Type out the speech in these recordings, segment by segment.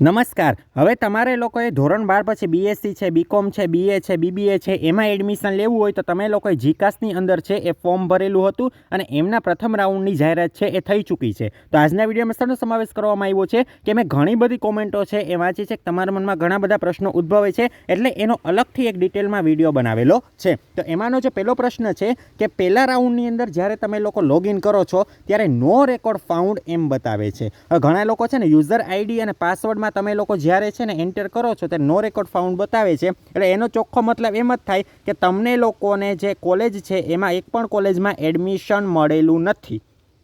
નમસ્કાર. હવે તમારે લોકોએ ધોરણ બાર પછી બીએસસી છે બીકોમ છે બીએ છે બીબીએ છે, એમાં એડમિશન લેવું હોય તો તમે લોકોએ જીકાસની અંદર છે એ ફોર્મ ભરેલું હતું અને એમના પ્રથમ રાઉન્ડની જાહેરાત છે એ થઈ ચૂકી છે. તો આજના વિડીયોમાં સરનો સમાવેશ કરવામાં આવ્યો છે કે મેં ઘણી બધી કોમેન્ટો છે એ વાંચી છે કે તમારા મનમાં ઘણા બધા પ્રશ્નો ઉદ્ભવે છે એટલે એનો અલગથી એક ડિટેલમાં વીડિયો બનાવેલો છે. તો એમાંનો જે પહેલો પ્રશ્ન છે કે પહેલા રાઉન્ડની અંદર જ્યારે તમે લોકો લોગિન કરો છો, ત્યારે નો રેકોર્ડ ફાઉન્ડ એમ બતાવે છે. ઘણા લોકો છે ને યુઝર આઈડી અને પાસવર્ડમાં તમે લોકો જ્યારે છે ને એન્ટર કરો છો ત્યારે નો રેકોર્ડ ફાઉન્ડ બતાવે છે. એટલે એનો ચોખ્ખો મતલબ એમ જ થાય કે તમને લોકોને જે કોલેજ છે એમાં એક પણ કોલેજમાં એડમિશન મળેલું નથી.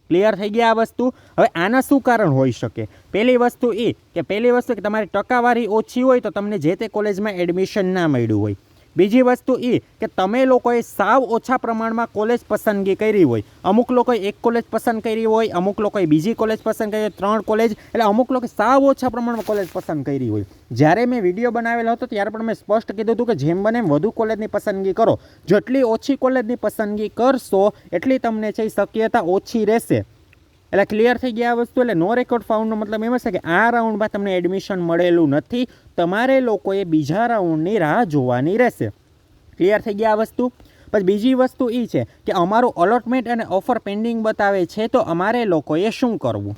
ક્લિયર થઈ ગયા આ વસ્તુ? હવે આના શું કારણ હોઈ શકે? પહેલી વસ્તુ એ કે પહેલી વસ્તુ કે તમારી ટકાવારી ઓછી હોય તો તમને જે તે કોલેજમાં એડમિશન ના મળ્યું હોય. બીજી વસ્તુ એ કે તમે લોકોએ સાવ ઓછા પ્રમાણમાં કોલેજ પસંદગી કરી હોય. અમુક લોકોએ એક કોલેજ પસંદ કરી હોય, અમુક લોકોએ બીજી કોલેજ પસંદ કરી હોય, ત્રણ કોલેજ એટલે અમુક લોકોએ સાવ ઓછા પ્રમાણમાં કોલેજ પસંદ કરી હોય. જ્યારે મેં વીડિયો બનાવેલો હતો, ત્યારે પણ મેં સ્પષ્ટ કીધું હતું કે જેમ બને એમ વધુ કોલેજની પસંદગી કરો. જેટલી ઓછી કોલેજની પસંદગી કરશો, એટલી તમને છે એ શક્યતા ઓછી રહેશે. એટલે ક્લિયર થઈ ગયા આ વસ્તુ. એટલે નો રેકોર્ડ ફાઉન્ડનો મતલબ એમ છે કે આ રાઉન્ડમાં તમને એડમિશન મળેલું નથી. તમારે લોકોએ બીજા રાઉન્ડની રાહ જોવાની રહેશે. ક્લિયર થઈ ગયા આ વસ્તુ? પછી બીજી વસ્તુ એ છે કે અમારું અલોટમેન્ટ અને ઓફર પેન્ડિંગ બતાવે છે તો અમારે લોકોએ શું કરવું?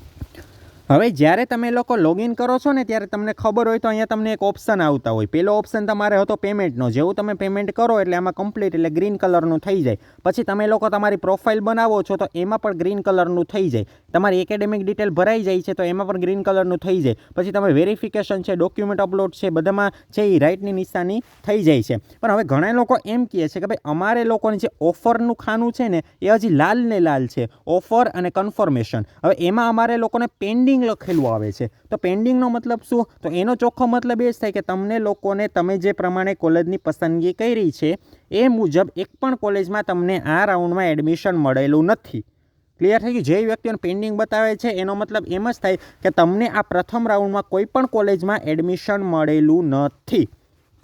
હવે જ્યારે તમે લોકો લોગિન કરો છો ને, ત્યારે તમને ખબર હોય તો અહીંયા તમને એક ઓપ્શન આવતા હોય. પહેલો ઓપ્શન તમારે હતો પેમેન્ટનો જેવું તમે પેમેન્ટ કરો એટલે આમાં કમ્પ્લીટ એટલે ગ્રીન કલરનું થઈ જાય. પછી તમે લોકો તમારી પ્રોફાઇલ બનાવો છો તો એમાં પણ ગ્રીન કલરનું થઈ જાય. તમારી એકેડેમિક ડિટેલ ભરાઈ જાય છે તો એમાં પણ ગ્રીન કલરનું થઈ જાય. પછી તમે વેરિફિકેશન છે ડોક્યુમેન્ટ અપલોડ છે, બધામાં છે એ રાઇટની નિશાની થઈ જાય છે. પણ હવે ઘણા લોકો એમ કહે છે કે ભાઈ, અમારે લોકોની જે ઓફરનું ખાનું છે ને, એ હજી લાલ ને લાલ છે. ઓફર અને કન્ફર્મેશન હવે એમાં અમારે લોકોને પેન્ડિંગ લખેલું આવે છે. તો પેન્ડિંગનો મતલબ શું? તો એનો ચોખ્ખો મતલબ એ જ થાય કે તમને લોકોને તમે જે પ્રમાણે કોલેજની પસંદગી કરી છે, એ મુજબ એક પણ કોલેજમાં તમને આ રાઉન્ડમાં એડમિશન મળેલું નથી. ક્લિયર થઈ ગયું? જે વ્યક્તિઓને પેન્ડિંગ બતાવે છે, એનો મતલબ એમ જ થાય કે તમને આ પ્રથમ રાઉન્ડમાં કોઈ પણ કોલેજમાં એડમિશન મળેલું નથી.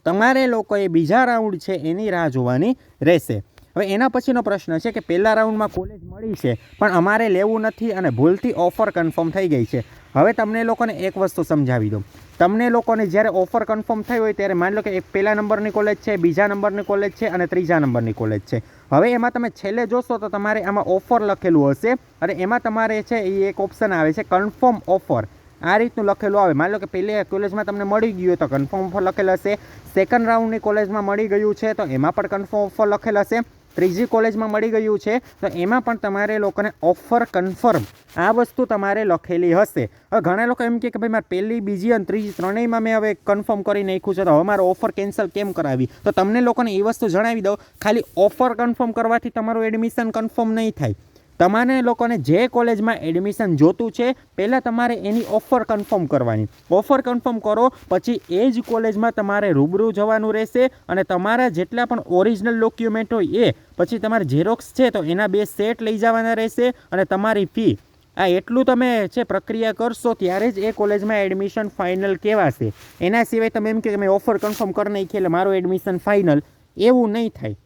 તમારે લોકોએ બીજા રાઉન્ડ છે એની રાહ જોવાની રહેશે. હવે એના પછીનો પ્રશ્ન છે કે પહેલા રાઉન્ડમાં કોલેજ મળી છે, પણ અમારે લેવું નથી અને ભૂલથી ઓફર કન્ફર્મ થઈ ગઈ છે. હવે તમને લોકોને એક વસ્તુ સમજાવી દઉં. તમને લોકોને જ્યારે ઓફર કન્ફર્મ થઈ હોય ત્યારે માની લો કે એક પહેલા નંબરની કોલેજ છે, બીજા નંબરની કોલેજ છે અને ત્રીજા નંબરની કોલેજ છે. હવે એમાં તમે છેલ્લે જોશો તો તમારે આમાં ઓફર લખેલું હશે અને એમાં તમારે છે એ એક ઓપ્શન આવે છે કન્ફર્મ ઓફર આ રીતનું લખેલું આવે. માની લો કે પહેલી કોલેજમાં તમને મળી ગયું તો કન્ફર્મ ઓફર લખેલ હશે. સેકન્ડ રાઉન્ડની કોલેજમાં મળી ગયું છે તો એમાં પણ કન્ફર્મ ઓફર લખેલ હશે. ત્રીજી કોલેજમાં મળી ગયું છે. તો એમાં પણ તમારે લોકોને ઓફર કન્ફર્મ આ વસ્તુ તમારે લખેલી હશે. હવે ઘણા લોકો એમ કે ભાઈ મારે પહેલી, બીજી અને ત્રીજી ત્રણેયમાં મેં હવે કન્ફર્મ કરી નાખ્યું છે. તો હવે મારે ઓફર કેન્સલ કેમ કરાવી? તો તમને લોકોને એ વસ્તુ જણાવી દઉં. ખાલી ઓફર કન્ફર્મ કરવાથી તમારું એડમિશન કન્ફર્મ નહીં થાય. તમારે લોકોને જે કોલેજમાં એડમિશન જોતું છે, પહેલાં તમારે એની ઓફર કન્ફર્મ કરવાની. ઓફર કન્ફર્મ કરો, પછી એ જ કોલેજમાં તમારે રૂબરૂ જવાનું રહેશે અને તમારા જેટલા પણ ઓરિજિનલ ડોક્યુમેન્ટ હોય એ, પછી તમારે ઝેરોક્સ છે તો એના બે સેટ લઈ જવાના રહેશે અને તમારી ફી આ એટલું તમે છે, પ્રક્રિયા કરશો ત્યારે જ એ કોલેજમાં એડમિશન ફાઇનલ કહેવાશે. એના સિવાય તમે એમ કે મેં ઓફર કન્ફર્મ કરી નાખી એટલે મારું એડમિશન ફાઇનલ એવું નહીં થાય.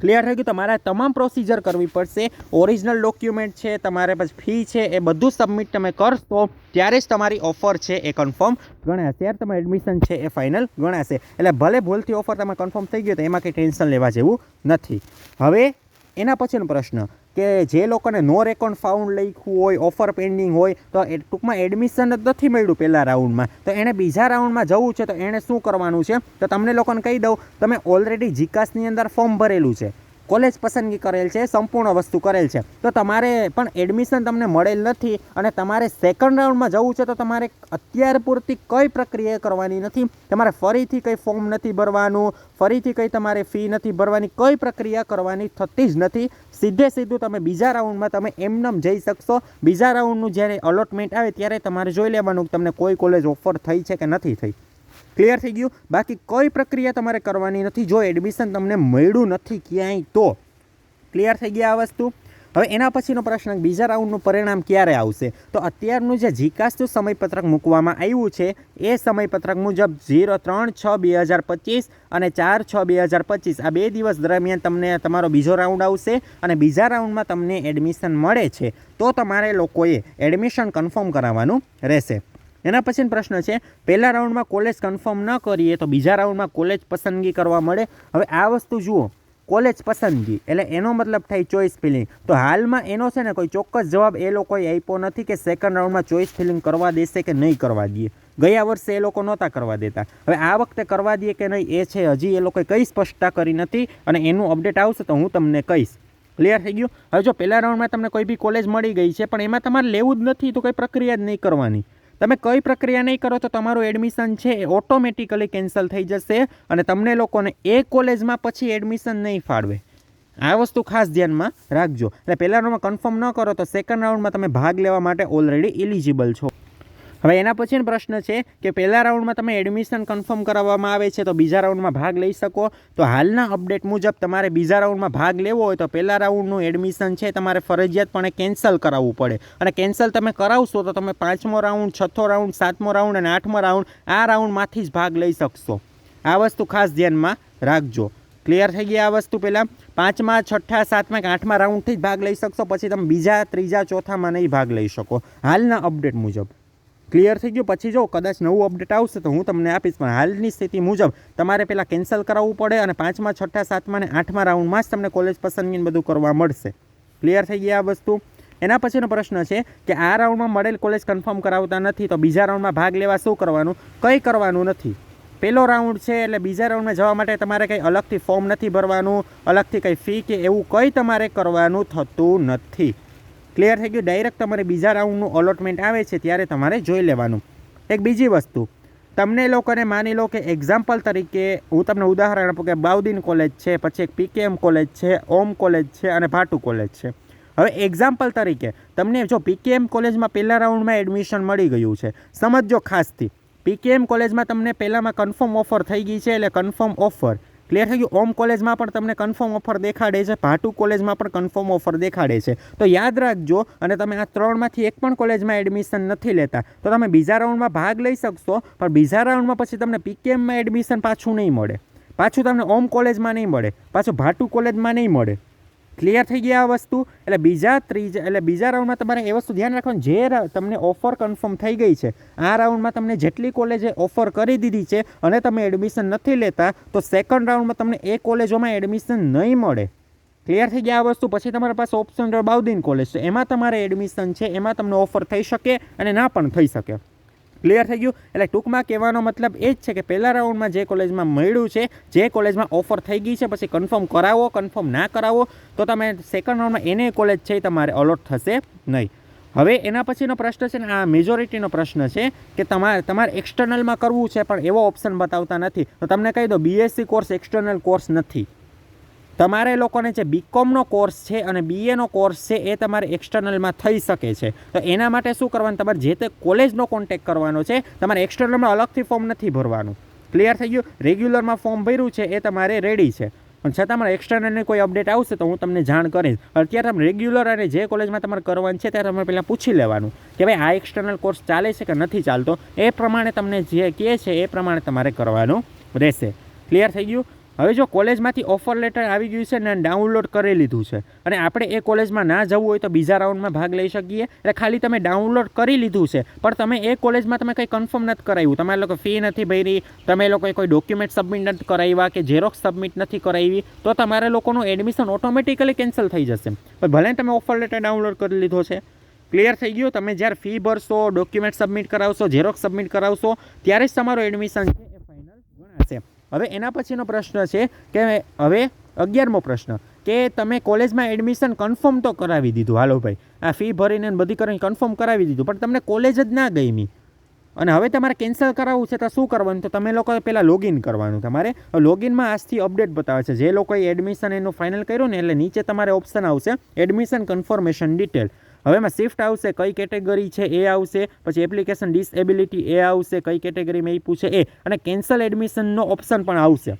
ક્લિયર થઈ ગયું? તમારે તમામ પ્રોસિજર કરવી પડશે. ઓરિજિનલ ડોક્યુમેન્ટ છે, તમારે પછી ફી છે, એ બધું સબમિટ તમે કરશો, ત્યારે જ તમારી ઓફર છે, એ કન્ફર્મ ગણાશે. ત્યારે તમારું એડમિશન છે, એ ફાઇનલ ગણાશે. એટલે ભલે ભૂલથી ઓફર તમે કન્ફર્મ થઈ ગયો તો એમાં કંઈ ટેન્શન લેવા જેવું નથી. હવે, એના પછીનો પ્રશ્ન. કે જે લોકોને નો રેકોર્ડ ફાઉન્ડ લખ્યું હોય ઓફર પેન્ડિંગ હોય, તો એ ટૂંકમાં એડમિશન જ નથી મળ્યું પહેલા રાઉન્ડમાં તો એણે બીજા રાઉન્ડમાં જવું છે તો એણે શું કરવાનું છે? તો તમને લોકોને કહી દઉં, તમે ઓલરેડી જીકાસની અંદર ફોર્મ ભરેલું છે. કોલેજ પસંદગી કરેલ છે, સંપૂર્ણ વસ્તુ કરેલ છે. તો તમારે પણ એડમિશન તમને મળેલ નથી અને તમારે સેકન્ડ રાઉન્ડમાં જવું છે તો તમારે અત્યાર પૂરતી કઈ પ્રક્રિયા કરવાની નથી. તમારે ફરીથી કંઈ ફોર્મ નથી ભરવાનું, ફરીથી કંઈ તમારે ફી નથી ભરવાની, કઈ પ્રક્રિયા કરવાની થતી જ નથી. સીધે સીધું તમે બીજા રાઉન્ડમાં તમે એમનેમ જઈ શકશો. બીજા રાઉન્ડનું જ્યારે અલોટમેન્ટ આવે ત્યારે તમારે જોઈ લેવાનું તમને કોઈ કોલેજ ઓફર થઈ છે કે નથી થઈ. ક્લિયર થઈ ગયું? બાકી કોઈ પ્રક્રિયા તમારે કરવાની નથી. જો એડમિશન તમને મળ્યું નથી ક્યાંય, તો ક્લિયર થઈ ગયા આ વસ્તુ. હવે એના પછીનો પ્રશ્ન, બીજા રાઉન્ડનું પરિણામ ક્યારે આવશે? તો અત્યારનું જે જીકાસનું સમયપત્રક મૂકવામાં આવ્યું છે, એ સમયપત્રક મુજબ ઝીરો ત્રણ છ બે હજાર પચીસ અને ચાર છ બે હજાર પચીસ. આ બે દિવસ દરમિયાન તમને તમારો બીજો રાઉન્ડ આવશે અને બીજા રાઉન્ડમાં તમને એડમિશન મળે છે. તો તમારે લોકોએ એડમિશન કન્ફર્મ કરાવવાનું રહેશે. એના પછીનો પ્રશ્ન છે, પહેલા રાઉન્ડમાં કોલેજ કન્ફર્મ ન કરીએ તો બીજા રાઉન્ડમાં કોલેજ પસંદગી કરવા મળે? હવે આ વસ્તુ જુઓ કોલેજ પસંદગી, એટલે એનો મતલબ થાય ચોઇસ ફિલિંગ તો હાલમાં એનો છે ને, કોઈ ચોક્કસ જવાબ એ લોકોએ આપ્યો નથી કે સેકન્ડ રાઉન્ડમાં ચોઇસ ફિલિંગ કરવા દેશે કે નહીં કરવા દઈએ. ગયા વર્ષે એ લોકો નહોતા કરવા દેતા. હવે આ વખતે કરવા દઈએ કે નહીં એ છે હજી એ લોકોએ કંઈ સ્પષ્ટતા કરી નથી અને એનું અપડેટ આવશે તો હું તમને કહીશ. ક્લિયર થઈ ગયું? હવે જો પહેલા રાઉન્ડમાં તમને કોઈ બી કોલેજ મળી ગઈ છે, પણ એમાં તમારે લેવું જ નથી તો કંઈ પ્રક્રિયા જ નહીં કરવાની. તમે કઈ પ્રક્રિયા નહીં કરો તો તમારું એડમિશન છે એ ઓટોમેટિકલી કેન્સલ થઈ જશે અને તમને લોકોને એ કોલેજમાં પછી એડમિશન નહીં ફાળવે. આ વસ્તુ ખાસ ધ્યાનમાં રાખજો. એટલે પહેલા રાઉન્ડમાં કન્ફર્મ ન કરો તો સેકન્ડ રાઉન્ડમાં તમે ભાગ લેવા માટે ઓલરેડી ઇલિજિબલ છો. હવે એના પછીનો પ્રશ્ન છે કે પહેલા રાઉન્ડમાં તમે એડમિશન કન્ફર્મ કરાવવામાં આવે છે તો બીજા રાઉન્ડમાં ભાગ લઈ શકો. તો હાલના અપડેટ મુજબ તમારે બીજા રાઉન્ડમાં ભાગ લેવો હોય તો પહેલા રાઉન્ડનું એડમિશન છે તમારે ફરજિયાતપણે કેન્સલ કરાવવું પડે. અને કેન્સલ તમે કરાવશો તો તમે પાંચમો રાઉન્ડ, છઠ્ઠો રાઉન્ડ, સાતમો રાઉન્ડ અને આઠમો રાઉન્ડ આ રાઉન્ડમાંથી જ ભાગ લઈ શકશો. આ વસ્તુ ખાસ ધ્યાનમાં રાખજો. ક્લિયર થઈ ગઈ આ વસ્તુ પહેલાં? પાંચમા, છઠ્ઠા, સાતમા કે આઠમા રાઉન્ડથી જ ભાગ લઈ શકશો. પછી તમે બીજા, ત્રીજા, ચોથામાં નહીં ભાગ લઈ શકો. હાલના અપડેટ મુજબ. ક્લિયર થઈ ગયું? પછી જો કદાચ નવું અપડેટ આવશે તો હું તમને આપીશ, પણ હાલની સ્થિતિ મુજબ તમારે પહેલાં કેન્સલ કરાવવું પડે અને પાંચમા, છઠ્ઠા, સાતમા અને આઠમા રાઉન્ડમાં જ તમને કોલેજ પસંદગીને બધું કરવા મળશે. ક્લિયર થઈ ગયા આ વસ્તુ? એના પછીનો પ્રશ્ન છે કે આ રાઉન્ડમાં મળેલ કોલેજ કન્ફર્મ કરાવતા નથી તો બીજા રાઉન્ડમાં ભાગ લેવા શું કરવાનું? કંઈ કરવાનું નથી. પહેલો રાઉન્ડ છે એટલે બીજા રાઉન્ડમાં જવા માટે તમારે કંઈ અલગથી ફોર્મ નથી ભરવાનું, અલગથી કંઈ ફી કે એવું કંઈ તમારે કરવાનું થતું નથી. ક્લિયર થઈ ગયું. ડાયરેક્ટ તમારે બીજા રાઉન્ડનું અલોટમેન્ટ આવે છે ત્યારે તમારે જોઈ લેવાનું. એક બીજી વસ્તુ. તમને લોકોને માની લો કે એક્ઝામ્પલ તરીકે હું તમને ઉદાહરણ આપું કે બાઉદીન કોલેજ છે, પછી એક પીકેએમ કોલેજ છે, ઓમ કોલેજ છે અને ભાટુ કોલેજ છે. હવે એક્ઝામ્પલ તરીકે તમને જો પીકેએમ કોલેજમાં પહેલા રાઉન્ડમાં એડમિશન મળી ગયું છે. સમજજો ખાસથી પીકેએમ કોલેજમાં તમને પહેલાંમાં કન્ફર્મ ઓફર થઈ ગઈ છે એટલે કન્ફર્મ ઓફર ક્લિયર થઈ ગયું? ઓમ કોલેજમાં પણ તમને કન્ફર્મ ઓફર દેખાડે છે. ભાટુ કોલેજમાં પણ કન્ફર્મ ઓફર દેખાડે છે. તો યાદ રાખજો, અને તમે આ ત્રણમાંથી એક પણ કોલેજમાં એડમિશન નથી લેતા. તો તમે બીજા રાઉન્ડમાં ભાગ લઈ શકશો, પણ બીજા રાઉન્ડમાં પછી તમને પીકેએમમાં એડમિશન પાછું નહીં મળે. પાછું તમને ઓમ કોલેજમાં નહીં મળે. પાછું ભાટુ કોલેજમાં નહીં મળે. ક્લિયર થઈ ગયા આ વસ્તુ. એટલે બીજા ત્રીજા, એટલે બીજા રાઉન્ડમાં તમારે એ વસ્તુ ધ્યાન રાખવાનું. જે તમને ઓફર કન્ફર્મ થઈ ગઈ છે, આ રાઉન્ડમાં તમને જેટલી કોલેજે ઓફર કરી દીધી છે અને તમે એડમિશન નથી લેતા, તો સેકન્ડ રાઉન્ડમાં તમને એ કોલેજોમાં એડમિશન નહીં મળે. ક્લિયર થઈ ગયા આ વસ્તુ. પછી તમારા પાસે ઓપ્શન રહ્યો બાઉદીન કોલેજ છે એમાં તમારે એડમિશન છે, એમાં તમને ઓફર થઈ શકે અને ના પણ થઈ શકે. ક્લિયર થઈ ગયું? એટલે ટૂંકમાં કહેવાનો મતલબ એ જ છે કે પહેલા રાઉન્ડમાં જે કોલેજમાં મળ્યું છે, જે કોલેજમાં ઓફર થઈ ગઈ છે, પછી કન્ફર્મ કરાવો, કન્ફર્મ ના કરાવો, તો તમે સેકન્ડ રાઉન્ડમાં એને કોલેજ છે તમારે અલોટ થશે નહીં. હવે એના પછીનો પ્રશ્ન છે ને, આ મેજોરિટીનો પ્રશ્ન છે કે તમારે તમારે એક્સટર્નલમાં કરવું છે, પણ એવો ઓપ્શન બતાવતા નથી. તો તમને કહી દો બીએસસી કોર્સ એક્સટર્નલ કોર્સ નથી. તમારે લોકોને જે બીકોમનો કોર્સ છે અને બીએનો કોર્સ છે, એ તમારે એક્સટર્નલમાં થઈ શકે છે. તો એના માટે શું કરવાનું? તમારે જે તે કોલેજનો કોન્ટેક્ટ કરવાનો છે, તમારે એક્સટર્નલમાં અલગથી ફોર્મ નથી ભરવાનું. ક્લિયર થઈ ગયું? રેગ્યુલરમાં ફોર્મ ભર્યું છે, એ તમારે રેડી છે. પણ છતાં મને એક્સટર્નલની કોઈ અપડેટ આવશે તો હું તમને જાણ કરીશ. અત્યારે તમે રેગ્યુલર અને જે કોલેજમાં તમારે કરવાનું છે, ત્યારે તમારે પહેલાં પૂછી લેવાનું કે ભાઈ, આ એક્સટર્નલ કોર્સ ચાલે છે કે નથી ચાલતો? એ પ્રમાણે તમને જે કહે છે, એ પ્રમાણે તમારે કરવાનું રહેશે. ક્લિયર થઈ ગયું? હવે જો કોલેજમાંથી ઓફર લેટર આવી ગયું છે ને ડાઉનલોડ કરી લીધું છે, અને આપણે એ કોલેજમાં ના જવું હોય તો બીજા રાઉન્ડમાં ભાગ લઈ શકીએ. એટલે ખાલી તમે ડાઉનલોડ કરી લીધું છે, પણ તમે એ કોલેજમાં તમે કંઈ કન્ફર્મ નથી કરાવ્યું. તમારે લોકો ફી નથી ભરી, તમે લોકોએ કોઈ ડોક્યુમેન્ટ સબમિટ નથી કરાવ્યા કે ઝેરોક્સ સબમિટ નથી કરાવી, તો તમારે લોકોનું એડમિશન ઓટોમેટિકલી કેન્સલ થઈ જશે. પણ ભલે તમે ઓફર લેટર ડાઉનલોડ કરી લીધો છે ક્લિયર થઈ ગયું, તમે જ્યારે ફી ભરશો ડોક્યુમેન્ટ સબમિટ કરાવશો ઝેરોક્સ સબમિટ કરાવશો, ત્યારે જ તમારું એડમિશન છે એ ફાઇનલ ગણાશે હવે એના પછીનો પ્રશ્ન છે કે હવે અગિયારમો પ્રશ્ન, કે તમે કોલેજમાં એડમિશન કન્ફર્મ તો કરાવી દીધું. હાલો ભાઈ, આ ફી ભરીને બધી કરીને કન્ફર્મ કરાવી દીધું, પણ તમને કોલેજ જ ના ગમી અને હવે તમારે કેન્સલ કરાવવું છે તો શું કરવાનું? તો તમે લોકોએ પહેલાં લોગિન કરવાનું. તમારે લોગિનમાં આજથી અપડેટ બતાવે છે. જે લોકોએ એડમિશન એનું ફાઇનલ કર્યું ને એટલે નીચે તમારે ઓપ્શન આવશે એડમિશન કન્ફર્મેશન ડિટેલ હવે એમાં શિફ્ટ આવશે કઈ કેટેગરી છે એ આવશે, પછી એપ્લિકેશન ડિસએબિલિટી એ આવશે, કઈ કેટેગરીમાં એ પૂછે એ, અને કેન્સલ એડમિશનનો ઓપ્શન પણ આવશે.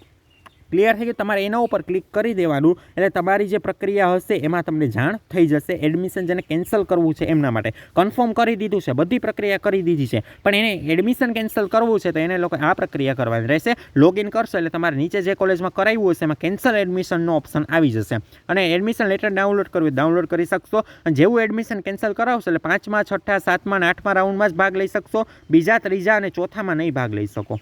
ક્લિયર થઈ ગયું? તમારે એના ઉપર ક્લિક કરી દેવાનું. એટલે તમારી જે પ્રક્રિયા હશે, એમાં તમને જાણ થઈ જશે. એડમિશન જેને કેન્સલ કરવું છે એમના માટે. કન્ફર્મ કરી દીધું છે. બધી પ્રક્રિયા કરી દીધી છે. પણ એને એડમિશન કેન્સલ કરવું છે તો એને લોકો આ પ્રક્રિયા કરવાની રહેશે. લોગિન કરશો એટલે તમારે નીચે જે કોલેજમાં કરાવ્યું હશે, એમાં કેન્સલ એડમિશનનો ઓપ્શન આવી જશે. અને એડમિશન લેટર ડાઉનલોડ કરવું ડાઉનલોડ કરી શકશો. જેવું એડમિશન કેન્સલ કરાવશો એટલે પાંચમા, છઠ્ઠા, સાતમા અને આઠમા રાઉન્ડમાં જ ભાગ લઈ શકશો. બીજા, ત્રીજા અને ચોથામાં નહીં ભાગ લઈ શકો.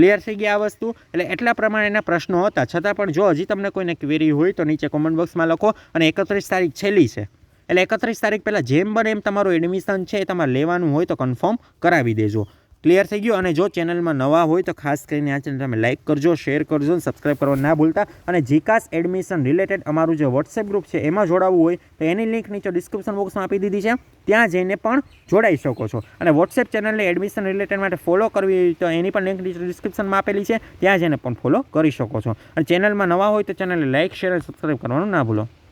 ક્લિયર થઈ ગયા આ વસ્તુ. એટલે એટલા પ્રમાણેના પ્રશ્નો હતા. છતાં પણ જો હજી તમને કોઈને ક્વેરી હોય તો નીચે કોમેન્ટ બોક્સમાં લખો અને એકત્રીસ તારીખ છેલ્લી છે. એટલે એકત્રીસ તારીખ પહેલાં જેમ બને એમ તમારું એડમિશન છે એ તમારે લેવાનું હોય તો કન્ફર્મ કરાવી દેજો. ક્લિયર થઈ ગયું અને જો ચેનલમાં નવા હોય તો ખાસ કરીને આ ચેનલ તમે લાઇક કરજો શેર કરજો અને સબસ્ક્રાઇબ કરવા ના ભૂલતા. અને જીકાસ એડમિશન રિલેટેડ અમારું જે વોટ્સએપ ગ્રુપ છે, એમાં જોડાવવું હોય તો એની લિંક નીચે ડિસ્ક્રિપ્શન બોક્સમાં આપી દીધી છે. ત્યાં જઈને પણ જોડાઈ શકો છો. અને વોટ્સએપ ચેનલને એડમિશન રિલેટેડ માટે ફોલો કરવી હોય તો એની પણ લિંક નીચે ડિસ્ક્રિપ્શનમાં આપેલી છે. ત્યાં જઈને પણ ફોલો કરી શકો છો. અને ચેનલમાં નવા હોય તો ચેનલને લાઇક શેર અને સબસ્ક્રાઇબ કરવાનું ના ભૂલો.